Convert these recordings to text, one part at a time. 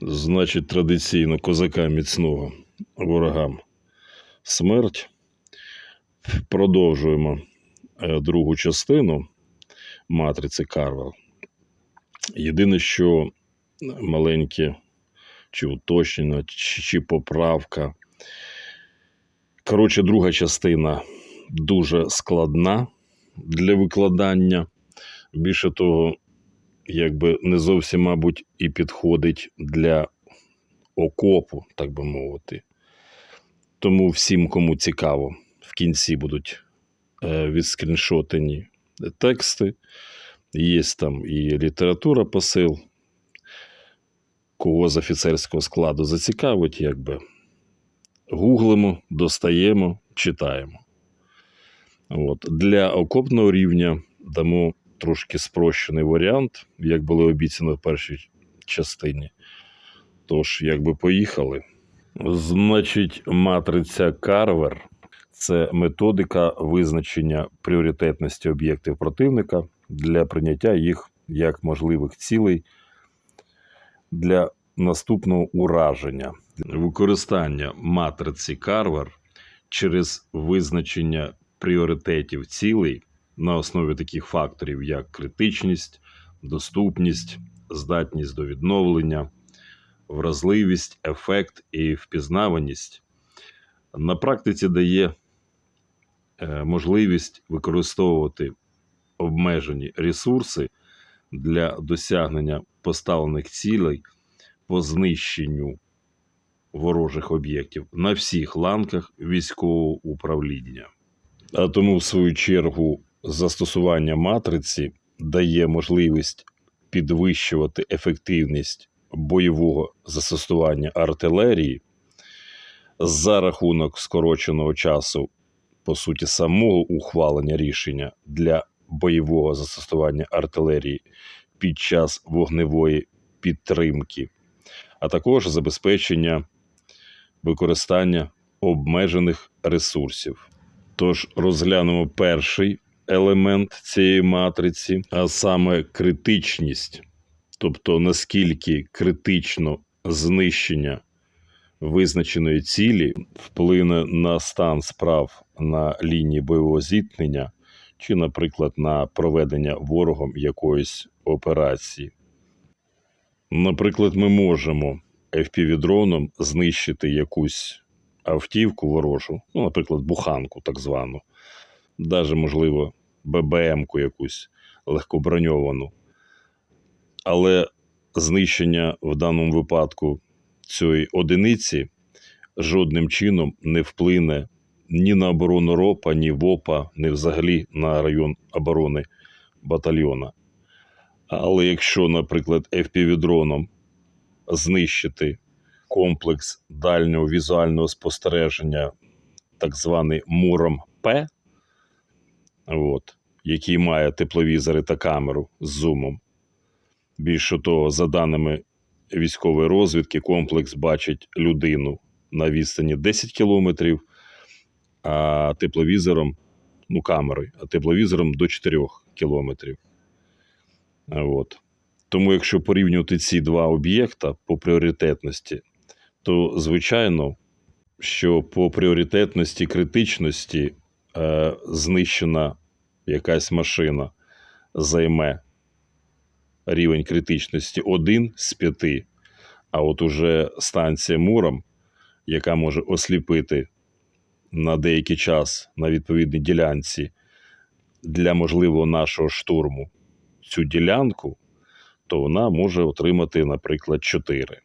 Значить, традиційно козака міцного ворогам смерть. Продовжуємо е, другу частину матриці Карвел. Єдине, що маленьке чи уточнення, чи, чи поправка. Коротше, друга частина дуже складна для викладання. Більше того, якби не зовсім, мабуть, і підходить для окопу, так би мовити. Тому всім, кому цікаво, в кінці будуть е, відскріншотені тексти. Є там і література посил. Кого з офіцерського складу зацікавить, якби гуглимо, достаємо, читаємо. От. Для окопного рівня дамо трошки спрощений варіант, як було обіцяно в першій частині. Тож, якби поїхали. Значить, матриця Карвер це методика визначення пріоритетності об'єктів противника для прийняття їх як можливих цілей для наступного ураження. Використання матриці Карвер через визначення пріоритетів цілей на основі таких факторів, як критичність, доступність, здатність до відновлення, вразливість, ефект і впізнаваність на практиці дає е, можливість використовувати обмежені ресурси для досягнення поставлених цілей по знищенню ворожих об'єктів на всіх ланках військового управління. А тому, в свою чергу, застосування матриці дає можливість підвищувати ефективність бойового застосування артилерії за рахунок скороченого часу, по суті, самого ухвалення рішення для бойового застосування артилерії під час вогневої підтримки, а також забезпечення використання обмежених ресурсів. Тож розглянемо перший елемент цієї матриці, а саме критичність, тобто наскільки критично знищення визначеної цілі вплине на стан справ на лінії бойового зіткнення, чи, наприклад, на проведення ворогом якоїсь операції. Наприклад, ми можемо FPV-дроном знищити якусь автівку ворожу, ну, наприклад, буханку так звану, навіть, можливо, ББМ-ку якусь легкоброньовану. Але знищення в даному випадку цієї одиниці жодним чином не вплине ні на оборону РОПа, ні ВОПа, ні взагалі на район оборони батальйона. Але якщо, наприклад, FPV-дроном знищити комплекс дальнього візуального спостереження, так званий Муром П, от, який має тепловізори та камеру з зумом. Більше того, за даними військової розвідки, комплекс бачить людину на відстані 10 кілометрів, а тепловізором, ну, камерою, а тепловізором до 4 кілометрів. От. Тому, якщо порівнювати ці два об'єкта по пріоритетності, то звичайно, що по пріоритетності критичності е, знищена якась машина займе рівень критичності 1 з 5, а от уже станція Муром, яка може осліпити на деякий час на відповідній ділянці для можливого нашого штурму цю ділянку, то вона може отримати, наприклад, 4.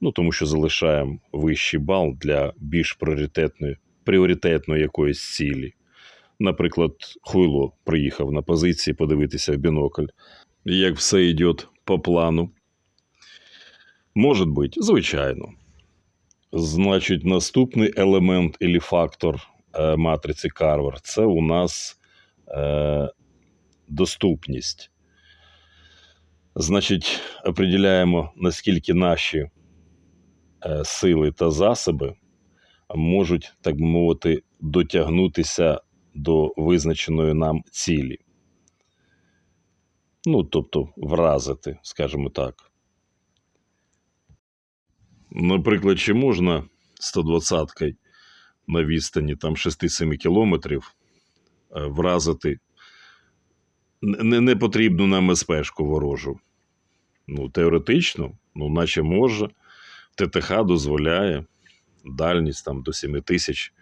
Ну, тому що залишаємо вищий бал для більш пріоритетної, пріоритетної якоїсь цілі. Наприклад, Хуйло приїхав на позиції подивитися в бінокль, як все йде по плану. Може бути, звичайно. Значить, наступний елемент або фактор е, матриці Карвер це у нас е, доступність. Значить, определяємо, наскільки наші е, сили та засоби можуть, так би мовити, дотягнутися до визначеної нам цілі. Ну, тобто, вразити, скажімо так. Наприклад, чи можна 120-кою на відстані там 6-7 кілометрів е, вразити не, не потрібну нам СПшку ворожу. Ну, теоретично, ну, наче може. ТТХ дозволяє дальність там до 7 тисяч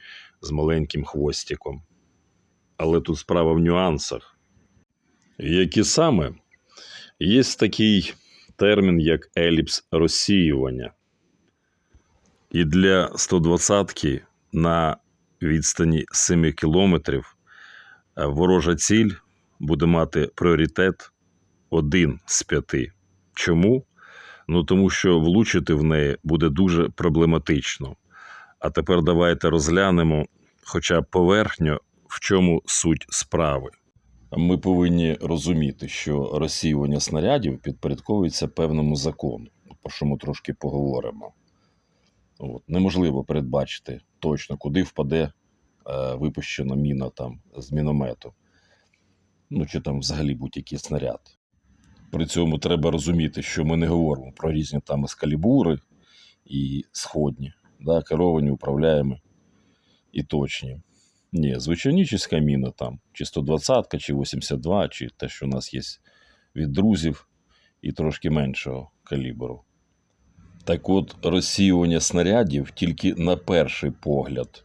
з маленьким хвостиком. Але тут справа в нюансах. Які саме? Є такий термін, як еліпс розсіювання. І для 120-ки на відстані 7 кілометрів е, ворожа ціль буде мати пріоритет один з п'яти. Чому? Ну тому що влучити в неї буде дуже проблематично. А тепер давайте розглянемо, хоча б поверхньо, в чому суть справи. Ми повинні розуміти, що розсіювання снарядів підпорядковується певному закону, про що ми трошки поговоримо. От. Неможливо передбачити точно, куди впаде е, випущена міна там, з міномету, ну чи там взагалі будь-який снаряд. При цьому треба розуміти, що ми не говоримо про різні там ескалібури і сходні, да, керовані, управляємо і точні. Ні, звичайнічська міна там, чи 120, чи 82, чи те, що у нас є від друзів, і трошки меншого калібру. Так от, розсіювання снарядів тільки на перший погляд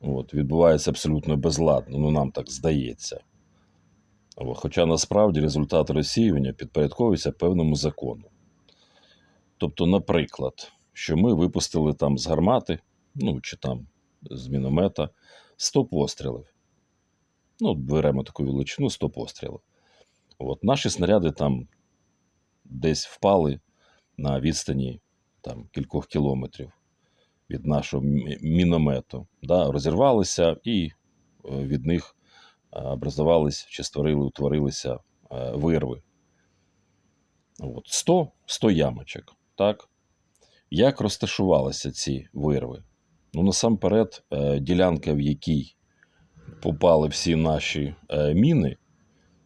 от, відбувається абсолютно безладно, ну нам так здається. Хоча насправді результат розсіювання підпорядковується певному закону. Тобто, наприклад, що ми випустили там з гармати, ну чи там з міномета 100 пострілів. Ну, беремо таку величину 100 пострілів. От, наші снаряди там десь впали на відстані там, кількох кілометрів від нашого міномету. Да, розірвалися і е, від них е, образувались чи створили, утворилися е, вирви. От, 100, 100 ямочок. Так? Як розташувалися ці вирви? Ну, насамперед, е, ділянка, в якій попали всі наші е, міни,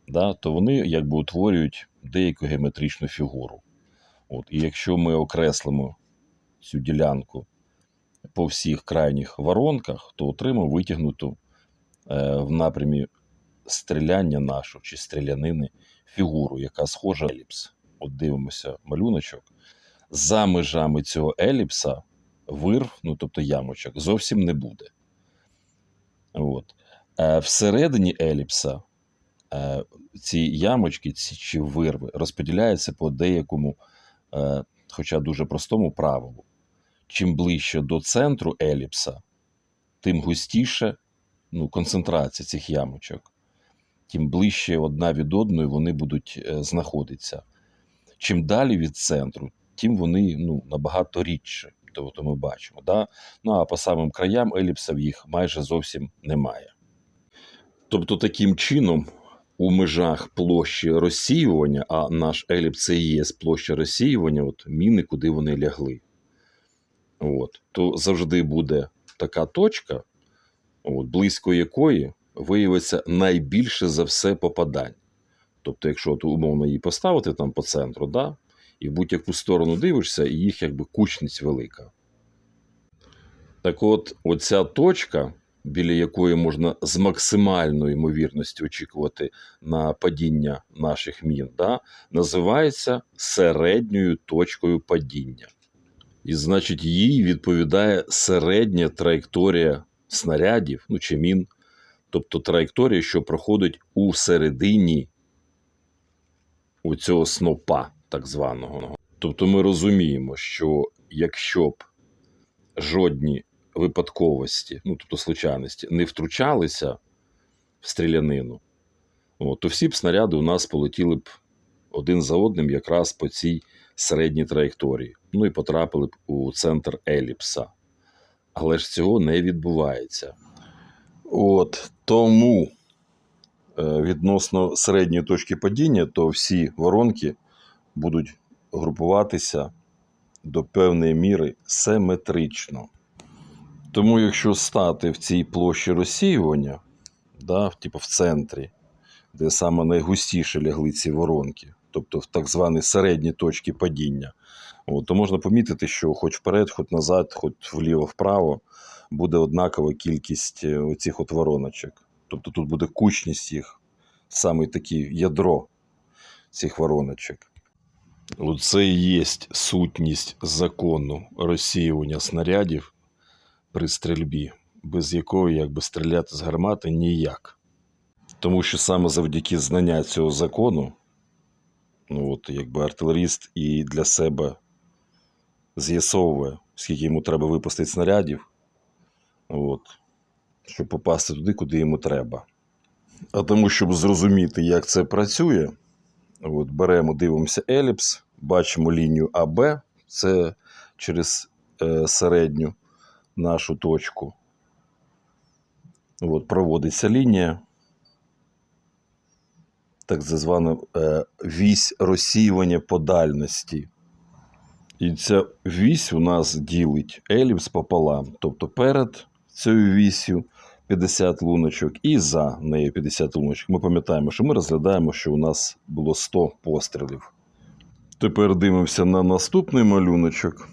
да, то вони якби утворюють деяку геометричну фігуру. От, і якщо ми окреслимо цю ділянку по всіх крайніх воронках, то отримаємо витягнуту е, в напрямі стріляння нашого чи стрілянини фігуру, яка схожа на еліпс. От дивимося малюночок. За межами цього еліпса вирв, ну тобто ямочок, зовсім не буде. От. Е, всередині еліпса е, ці ямочки ці, чи вирви розподіляються по деякому, е, хоча дуже простому правилу. Чим ближче до центру еліпса, тим густіше ну, концентрація цих ямочок, тим ближче одна від одної вони будуть знаходитися. Чим далі від центру, тим вони ну, набагато рідше. Тобто ми бачимо. Да? Ну а по самим краям еліпсів їх майже зовсім немає. Тобто, таким чином, у межах площі розсіювання, а наш еліпс це є площа розсіювання, от міни, куди вони лягли. От, то завжди буде така точка, от, близько якої виявиться найбільше за все попадань. Тобто, якщо от, умовно її поставити там по центру, да, і в будь-яку сторону дивишся, і їх якби кучність велика. Так от, оця точка, біля якої можна з максимальною ймовірністю очікувати на падіння наших мін, да, називається середньою точкою падіння. І значить, їй відповідає середня траєкторія снарядів, ну чи мін, тобто траєкторія, що проходить у середині у цього снопа, так званого. Тобто ми розуміємо, що якщо б жодні випадковості, ну тобто случайності, не втручалися в стрілянину, то всі б снаряди у нас полетіли б один за одним якраз по цій середній траєкторії, ну і потрапили б у центр еліпса. Але ж цього не відбувається. От тому е, відносно середньої точки падіння, то всі воронки будуть групуватися до певної міри симетрично. Тому, якщо стати в цій площі розсіювання, да, типу в центрі, де саме найгустіше лягли ці воронки, тобто в так звані середні точки падіння, От, то можна помітити, що хоч вперед, хоч назад, хоч вліво-вправо буде однакова кількість е, оцих от вороночок. Тобто тут буде кучність їх, саме таке ядро цих вороночок. Оце і є сутність закону розсіювання снарядів при стрільбі, без якої якби стріляти з гармати ніяк. Тому що саме завдяки знання цього закону, ну от якби артилеріст і для себе з'ясовує, скільки йому треба випустити снарядів, от, щоб попасти туди, куди йому треба. А тому, щоб зрозуміти, як це працює, от, беремо, дивимося еліпс, бачимо лінію АБ, це через е, середню нашу точку. От, проводиться лінія, так звана е, вісь розсіювання по дальності. І ця вісь у нас ділить еліпс пополам. Тобто перед цією вісю 50 луночок і за нею 50 луночок. Ми пам'ятаємо, що ми розглядаємо, що у нас було 100 пострілів. Тепер дивимося на наступний малюночок.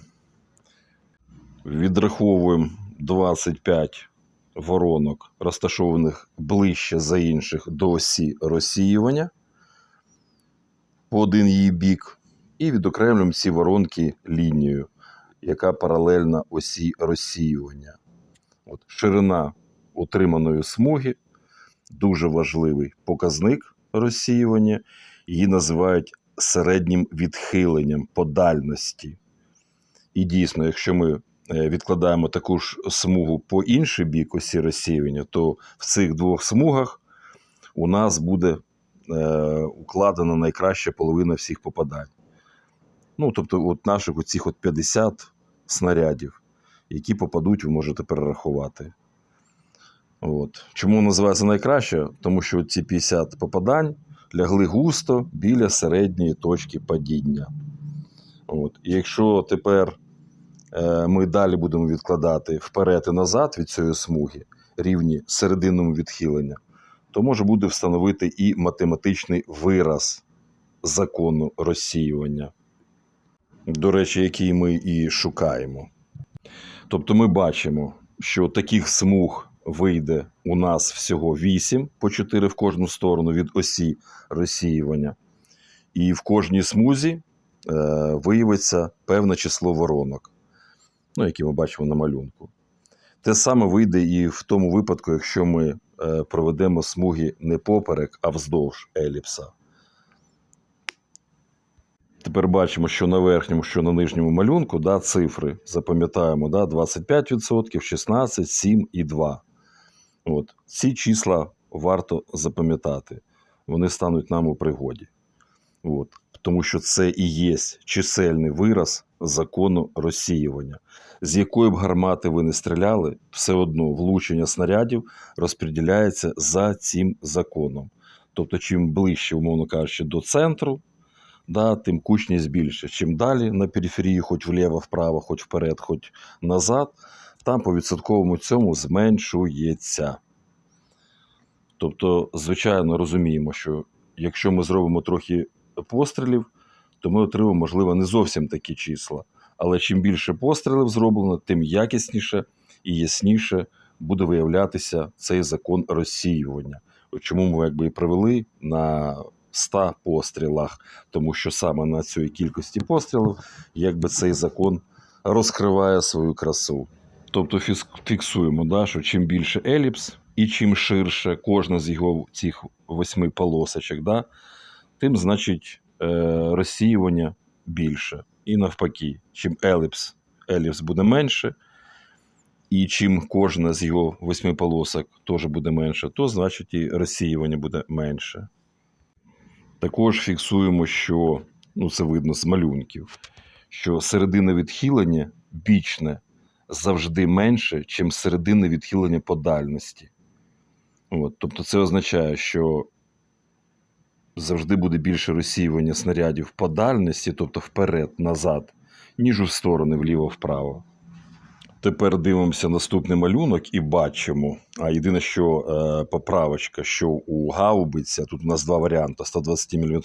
Відраховуємо 25 воронок, розташованих ближче за інших до осі розсіювання по один її бік, і відокремлюємо ці воронки лінією, яка паралельна осі розсіювання. От, ширина отриманої смуги дуже важливий показник розсіювання. Її називають середнім відхиленням по дальності. І дійсно, якщо ми е, відкладаємо таку ж смугу по інший бік осі розсіювання, то в цих двох смугах у нас буде е, укладена найкраща половина всіх попадань. Ну, тобто, от наших оцих от 50 снарядів, які попадуть, ви можете перерахувати. От. Чому називається найкраще? Тому що ці 50 попадань лягли густо біля середньої точки падіння. От. І якщо тепер е, ми далі будемо відкладати вперед і назад від цієї смуги рівні серединному відхилення, то може буде встановити і математичний вираз закону розсіювання, до речі, який ми і шукаємо. Тобто ми бачимо, що таких смуг вийде у нас всього 8 по 4 в кожну сторону від осі розсіювання. І в кожній смузі е, виявиться певне число воронок, ну, які ми бачимо на малюнку. Те саме вийде і в тому випадку, якщо ми е, проведемо смуги не поперек, а вздовж еліпса. Тепер бачимо, що на верхньому, що на нижньому малюнку да, цифри запам'ятаємо да, 25%, 16, 7 і 2. От. Ці числа варто запам'ятати. Вони стануть нам у пригоді. От. Тому що це і є чисельний вираз закону розсіювання. З якої б гармати ви не стріляли, все одно влучення снарядів розподіляється за цим законом. Тобто, чим ближче, умовно кажучи, до центру, да, тим кучність більше. Чим далі на периферії, хоч вліво, вправо, хоч вперед, хоч назад, там по відсотковому цьому зменшується. Тобто, звичайно, розуміємо, що якщо ми зробимо трохи пострілів, то ми отримаємо, можливо, не зовсім такі числа. Але чим більше пострілів зроблено, тим якісніше і ясніше буде виявлятися цей закон розсіювання. Чому ми якби і привели на 100 пострілах, тому що саме на цій кількості пострілів якби цей закон розкриває свою красу. Тобто фіксуємо, да, що чим більше еліпс і чим ширше кожна з його цих восьми полосочок, да, тим значить е, розсіювання більше. І навпаки, чим еліпс, еліпс буде менше, і чим кожна з його восьми полосок теж буде менше, то значить і розсіювання буде менше. Також фіксуємо, що ну, це видно з малюнків, що середина відхилення бічне завжди менше, ніж середина відхилення по дальності. От, тобто це означає, що завжди буде більше розсіювання снарядів по дальності, тобто вперед, назад, ніж у сторони вліво-вправо. Тепер дивимося наступний малюнок і бачимо. А єдине, що е, поправочка, що у гаубиця, тут у нас два варіанти: 120 мм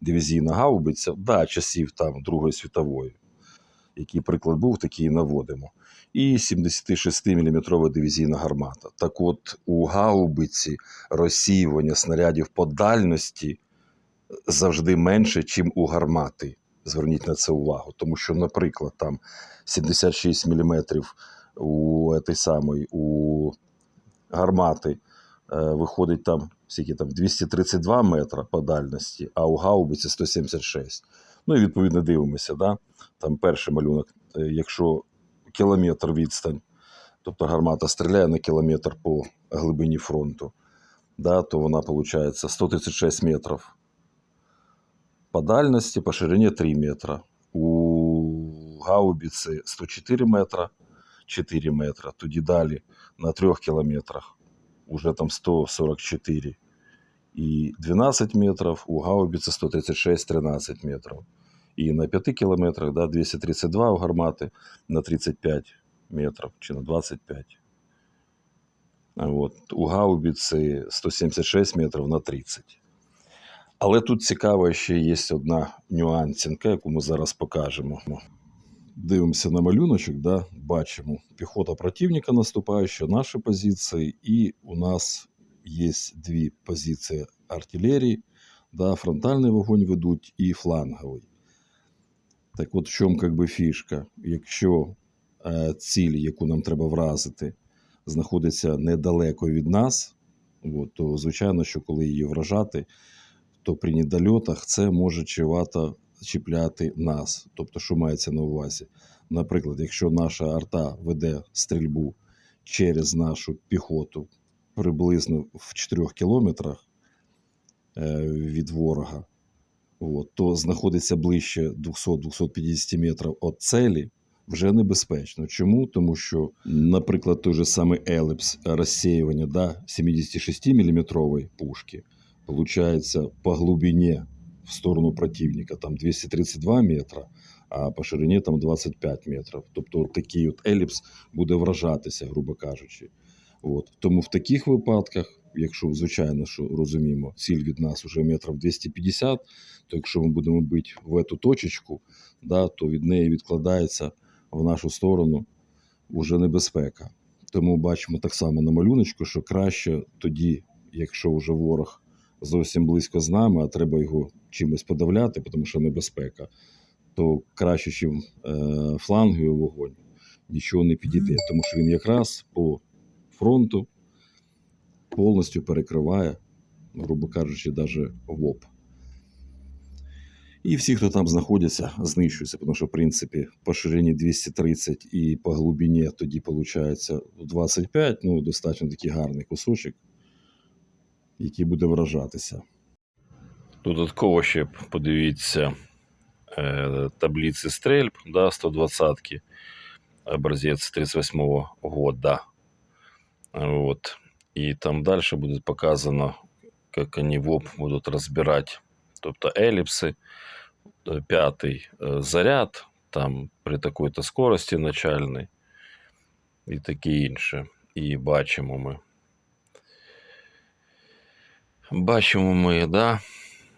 дивізійна гаубиця, да, часів там Другої світової. Який приклад був, такий наводимо. І 76-мм дивізійна гармата. Так от у гаубиці розсіювання снарядів по дальності завжди менше, ніж у гармати. Зверніть на це увагу. Тому що, наприклад, там 76 мм у этой самої, у гармати е, виходить там, скільки там 232 метра по дальності, а у гаубиці 176. Ну і відповідно дивимося, да? там перший малюнок, е, якщо кілометр відстань, тобто гармата стріляє на кілометр по глибині фронту, да, то вона виходить 136 метрів по дальності, по ширині 3 метра. У гаубиці 104 метра, 4 метра. Тоді далі на 3 кілометрах уже там 144 і 12 метрів, у гаубиці 136 13 метрів. І на 5 кілометрах да, 232 у гармати на 35 метрів чи на 25. От. У гаубиці 176 метрів на 30. Але тут цікава ще є одна нюансінка, яку ми зараз покажемо. Дивимося на малюночок, да, бачимо піхота противника наступаюча, наші позиції, і у нас є дві позиції артилерії, да, фронтальний вогонь ведуть і фланговий. Так от в чому как би, фішка? Якщо е, ціль, яку нам треба вразити, знаходиться недалеко від нас, от, то звичайно, що коли її вражати, то при недольотах це може чивато чіпляти нас. Тобто, що мається на увазі? Наприклад, якщо наша арта веде стрільбу через нашу піхоту приблизно в 4 кілометрах е, від ворога, от, то знаходиться ближче 200-250 метрів від цілі, вже небезпечно. Чому? Тому що, наприклад, той же самий елепс розсіювання да, 76-мм пушки получается по глубине в сторону противника там 232 метра, а по ширині там 25 метрів. Тобто такий от еліпс буде вражатися, грубо кажучи. От. Тому в таких випадках, якщо звичайно, що розуміємо, ціль від нас вже метрів 250, то якщо ми будемо бити в цю точечку, да, то від неї відкладається в нашу сторону вже небезпека. Тому бачимо так само на малюночку, що краще тоді, якщо вже ворог зовсім близько з нами, а треба його чимось подавляти, тому що небезпека, то краще, чим е, фланговий вогонь, нічого не підійде, тому що він якраз по фронту повністю перекриває, грубо кажучи, навіть ВОП. І всі, хто там знаходяться, знищуються, тому що, в принципі, по ширині 230 і по глибині тоді виходить 25, ну, достатньо такий гарний кусочок, який буде вражатися. Додатково ще подивіться е, таблиці стрельб, да, 120-ки, образець 38-го года. Вот. И там дальше будет показано, как они в ОП будут разбирать, тобто эллипсы, э, пятый э, заряд, там при такой-то скорості начальной і таке інше. І бачимо ми. Бачимо ми, да,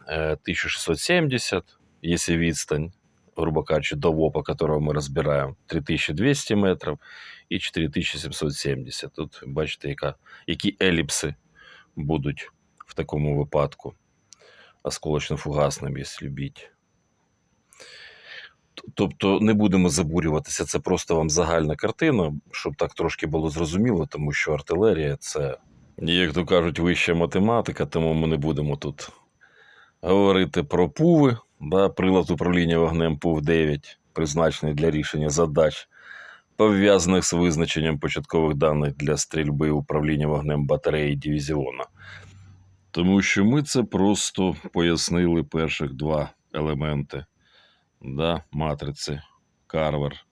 е, 1670, якщо відстань, Грубо кажучи, до ВОПа, которого ми розбираємо, 3200 метрів і 4770. Тут бачите, яка, які еліпси будуть в такому випадку. Осколочно-фугасним, якщо любіть. Тобто не будемо забурюватися, це просто вам загальна картина, щоб так трошки було зрозуміло, тому що артилерія це, як то кажуть, вища математика, тому ми не будемо тут говорити про ПУВи, да, прилад управління вогнем ПУВ-9, призначений для рішення задач, пов'язаних з визначенням початкових даних для стрільби управління вогнем батареї дивізіона. Тому що ми це просто пояснили перших два елементи да, матриці Карвер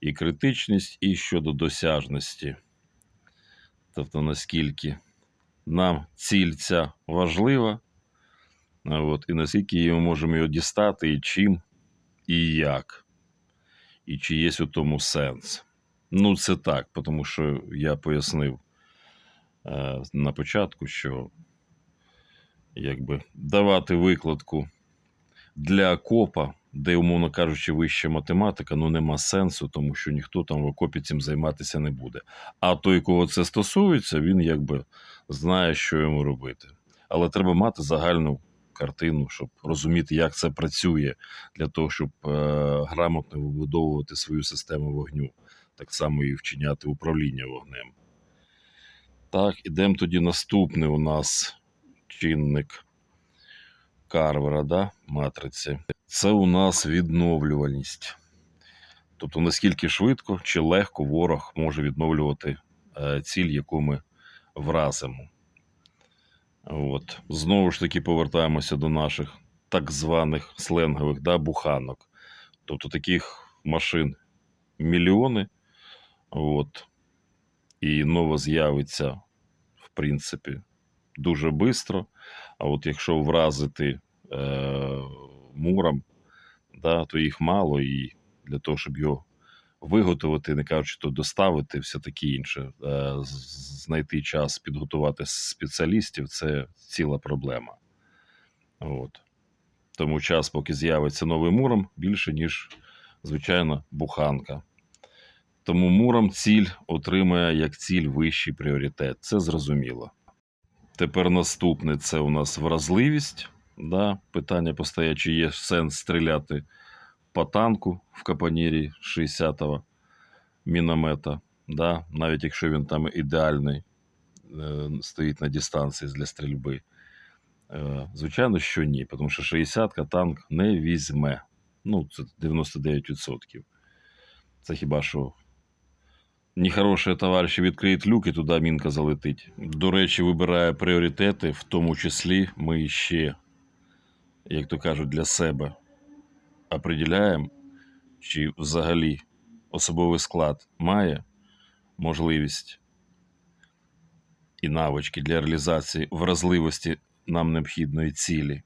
і критичність, і щодо досяжності. Тобто, наскільки нам ціль ця важлива, от, і наскільки ми можемо його дістати, і чим, і як, і чи є у тому сенс. Ну, це так, тому що я пояснив е, на початку, що якби давати викладку для копа де, умовно кажучи, вища математика, ну нема сенсу, тому що ніхто там в окопі цим займатися не буде. А той, кого це стосується, він якби знає, що йому робити. Але треба мати загальну картину, щоб розуміти, як це працює, для того, щоб е, грамотно вибудовувати свою систему вогню, так само і вчиняти управління вогнем. Так, ідемо тоді наступний у нас чинник Карвера, да, матриці. Це у нас відновлювальність. Тобто, наскільки швидко чи легко ворог може відновлювати е, ціль, яку ми вразимо. От. Знову ж таки, повертаємося до наших так званих сленгових да, буханок. Тобто таких машин мільйони. От. І нова з'явиться, в принципі, дуже швидко. А от якщо вразити е, муром, да, то їх мало, і для того, щоб його виготовити, не кажучи, то доставити, все таке інше, е, знайти час підготувати спеціалістів це ціла проблема. От. Тому час, поки з'явиться новий муром, більше, ніж звичайна буханка. Тому муром ціль отримує як ціль вищий пріоритет. Це зрозуміло. Тепер наступне це у нас вразливість. Да? Питання постає, чи є сенс стріляти по танку в капонірі 60-го міномета, да? навіть якщо він там ідеальний, е, стоїть на дистанції для стрільби. Е, Звичайно, що ні, тому що 60-ка танк не візьме. Ну, це 99%. Це хіба що нехороші товариші відкриють люк і туди мінка залетить. До речі, вибирає пріоритети, в тому числі ми ще, як то кажуть, для себе определяємо, чи взагалі особовий склад має можливість і навички для реалізації вразливості нам необхідної цілі.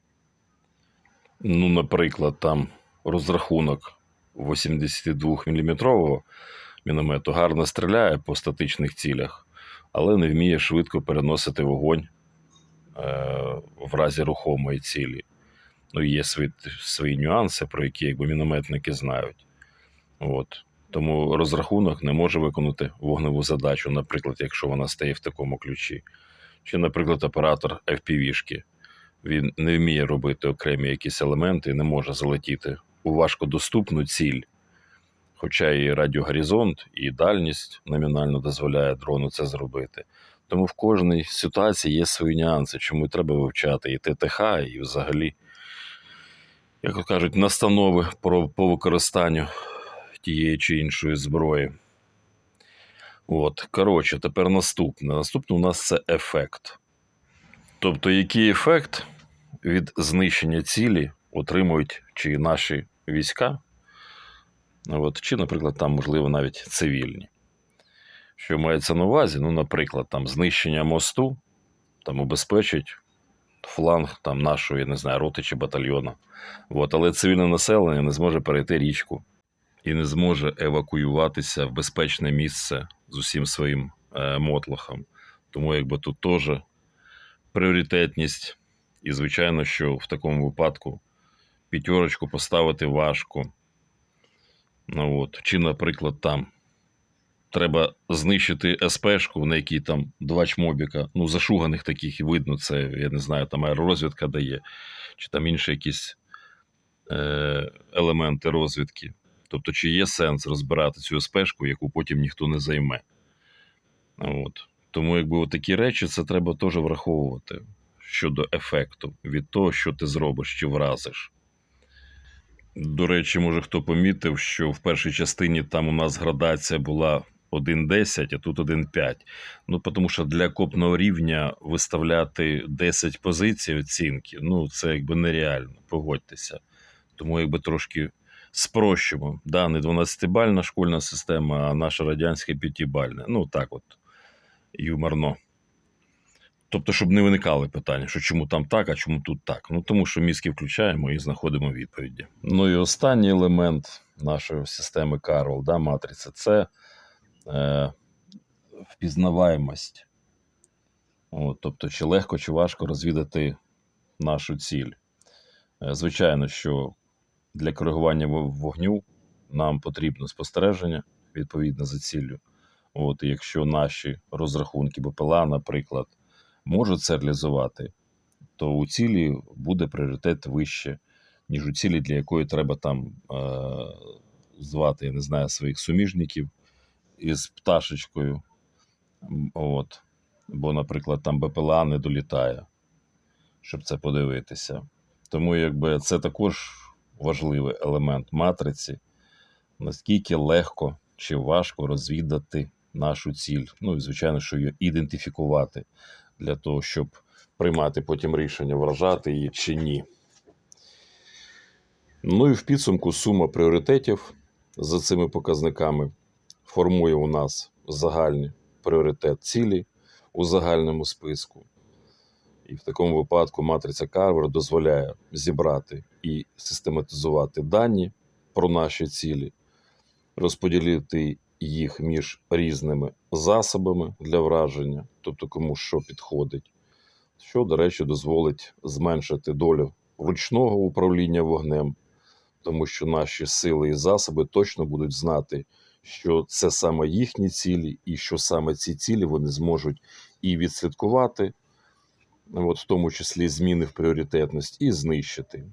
Ну, наприклад, там розрахунок 82 мм міномету гарно стріляє по статичних цілях, але не вміє швидко переносити вогонь е, в разі рухомої цілі. Ну, є свої, свої нюанси, про які якби, мінометники знають. От. Тому розрахунок не може виконати вогневу задачу, наприклад, якщо вона стає в такому ключі. Чи, наприклад, оператор FPV-шки. Він не вміє робити окремі якісь елементи і не може залетіти у важкодоступну ціль. Хоча і радіогоризонт, і дальність номінально дозволяє дрону це зробити. Тому в кожній ситуації є свої нюанси, чому треба вивчати і ТТХ, і взагалі, як кажуть, настанови про, по використанню тієї чи іншої зброї. От, коротше, тепер наступне. Наступне у нас це ефект. Тобто, який ефект від знищення цілі отримують чи наші війська, от, чи, наприклад, там, можливо, навіть цивільні. Що мається на увазі? Ну, наприклад, там знищення мосту там убезпечить фланг там, нашої, я не знаю, роти чи батальйона. От, але цивільне населення не зможе перейти річку і не зможе евакуюватися в безпечне місце з усім своїм е, мотлохом. Тому якби тут теж пріоритетність. І, звичайно, що в такому випадку п'ятерочку поставити важко. Ну, от. Чи, наприклад, там треба знищити СПшку, на якій там два чмобіка, ну, зашуганих таких, і видно, це, я не знаю, там аеророзвідка дає, чи там інші якісь е, елементи розвідки. Тобто, чи є сенс розбирати цю СПшку, яку потім ніхто не займе. От. Тому, якби такі речі, це треба теж враховувати щодо ефекту від того, що ти зробиш чи вразиш. До речі, може хто помітив, що в першій частині там у нас градація була 1.10, а тут 1.5. Ну, тому що для копного рівня виставляти 10 позицій оцінки, ну, це якби нереально, погодьтеся. Тому якби трошки спрощимо. Да, не 12-бальна школьна система, а наша радянська 5-бальна. Ну, так от, юморно. Тобто, щоб не виникали питання, що чому там так, а чому тут так. Ну тому що мізки включаємо і знаходимо відповіді. Ну і останній елемент нашої системи Карл, да, матриця це е, впізнаваємость. От, тобто, чи легко, чи важко розвідати нашу ціль. Е, звичайно, що для коригування вогню нам потрібно спостереження відповідно за ціллю. От, і якщо наші розрахунки БПЛА, наприклад, можуть це реалізувати, то у цілі буде пріоритет вище, ніж у цілі, для якої треба там е- звати, я не знаю, своїх суміжників із пташечкою. От. Бо, наприклад, там БПЛА не долітає, щоб це подивитися. Тому якби це також важливий елемент матриці, наскільки легко чи важко розвідати нашу ціль. Ну і звичайно, що її ідентифікувати для того, щоб приймати потім рішення, вражати її чи ні. Ну і в підсумку сума пріоритетів за цими показниками формує у нас загальний пріоритет цілі у загальному списку. І в такому випадку матриця Карвер дозволяє зібрати і систематизувати дані про наші цілі, розподілити їх між різними засобами для враження, тобто кому що підходить, що, до речі, дозволить зменшити долю ручного управління вогнем, тому що наші сили і засоби точно будуть знати, що це саме їхні цілі, і що саме ці цілі вони зможуть і відслідкувати, от в тому числі зміни в пріоритетність, і знищити.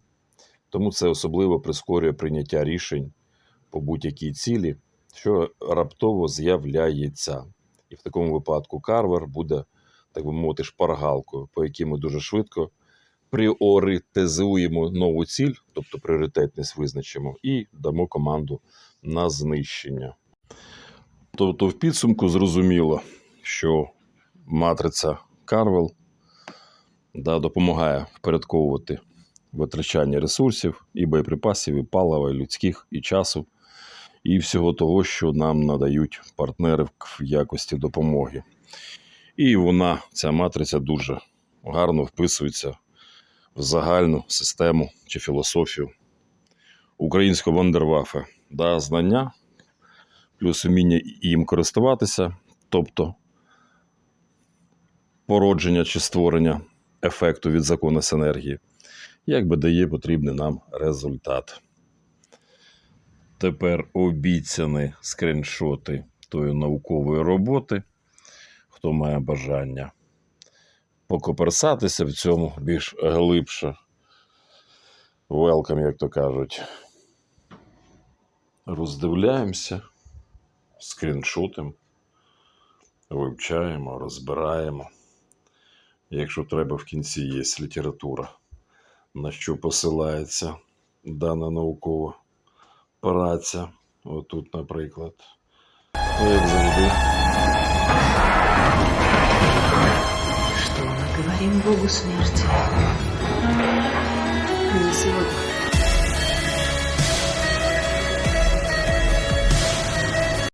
Тому це особливо прискорює прийняття рішень по будь-якій цілі, що раптово з'являється. І в такому випадку карвер буде, так би мовити, шпаргалкою, по якій ми дуже швидко пріоритизуємо нову ціль, тобто пріоритетність визначимо, і дамо команду на знищення. Тобто, в підсумку зрозуміло, що матриця Карвел да, допомагає впорядковувати витрачання ресурсів і боєприпасів, і палива, і людських, і часу, і всього того, що нам надають партнери в якості допомоги. І вона, ця матриця, дуже гарно вписується в загальну систему чи філософію українського вандервафе. Да, знання плюс вміння їм користуватися, тобто породження чи створення ефекту від закону синергії, якби дає потрібний нам результат. Тепер обіцяні скріншоти тої наукової роботи, хто має бажання покоперсатися в цьому більш глибше. Welcome, як то кажуть. Роздивляємося, скріншотимо, вивчаємо, розбираємо. Якщо треба, в кінці є література, на що посилається дана наукова праця. Отут, наприклад. Ну, Як завжди. Что мы говорим Богу смерти? Не сегодня.